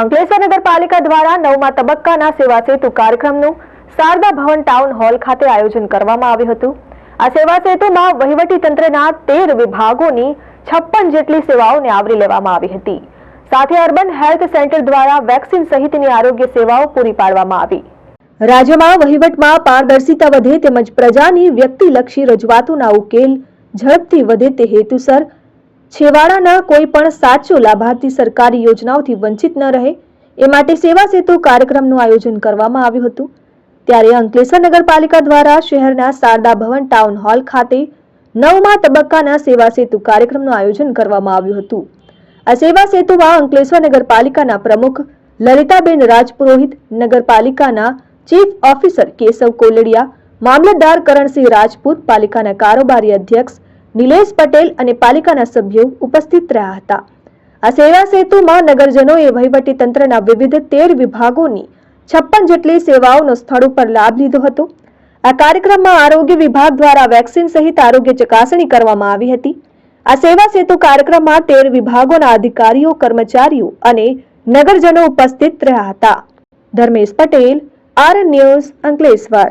અંકલેશ્વર નગરપાલિકા દ્વારા નવમા તબક્કાના સેવા સેતુ કાર્યક્રમનું શારદા ભવન ટાઉન હોલ ખાતે આયોજન કરવામાં આવ્યું હતું. આ સેવા સેતુમાં વહીવટી તંત્રના તેર વિભાગોની છપ્પન જેટલી સેવાઓને આવરી લેવામાં આવી હતી. સાથે અર્બન હેલ્થ સેન્ટર દ્વારા વેક્સિન સહિતની આરોગ્ય સેવાઓ પૂરી પાડવામાં આવી. રાજ્યમાં વહીવટમાં પારદર્શિતા વધે તેમજ પ્રજાની વ્યક્તિલક્ષી રજૂઆતોના ઉકેલ ઝડપથી વધે તે હેતુસર છેવાડાના કોઈ પણ સાચો લાભાર્થી સરકારી યોજનાઓથી વંચિત ન રહે, એ માટે સેવા સેતુ કાર્યક્રમનું આયોજન કરવામાં આવ્યું હતું. ત્યારે અંકલેશ્વર નગરપાલિકા દ્વારા શહેરના શારદા ભવન ટાઉન હોલ ખાતે નવમા તબક્કાના સેવા સેતુ કાર્યક્રમનું આયોજન કરવામાં આવ્યું હતું. આ સેવા સેતુમાં અંકલેશ્વર નગરપાલિકાના પ્રમુખ લલિતાબેન રાજપુરોહિત, નગરપાલિકાના ચીફ ઓફિસર કેશવ કોલડિયા, મામલતદાર કરણસિંહ રાજપૂત, પાલિકાના કારોબારી અધ્યક્ષ નિલેશ પટેલ અને પાલિકાના સભ્યો ઉપસ્થિત રહ્યા હતા. આ સેવા સેતુમાં નગરજનોએ વહીવટી તંત્રના વિવિધ તેર વિભાગોની છપ્પન જેટલી સેવાઓનો સ્થળ ઉપર લાભ લીધો હતો. આ કાર્યક્રમમાં આરોગ્ય વિભાગ દ્વારા વેક્સિન સહિત આરોગ્ય ચકાસણી કરવામાં આવી હતી. આ સેવા સેતુ કાર્યક્રમમાં તેર વિભાગોના અધિકારીઓ, કર્મચારીઓ અને નગરજનો ઉપસ્થિત રહ્યા હતા. Dharmesh Patel R news Ankleshwar.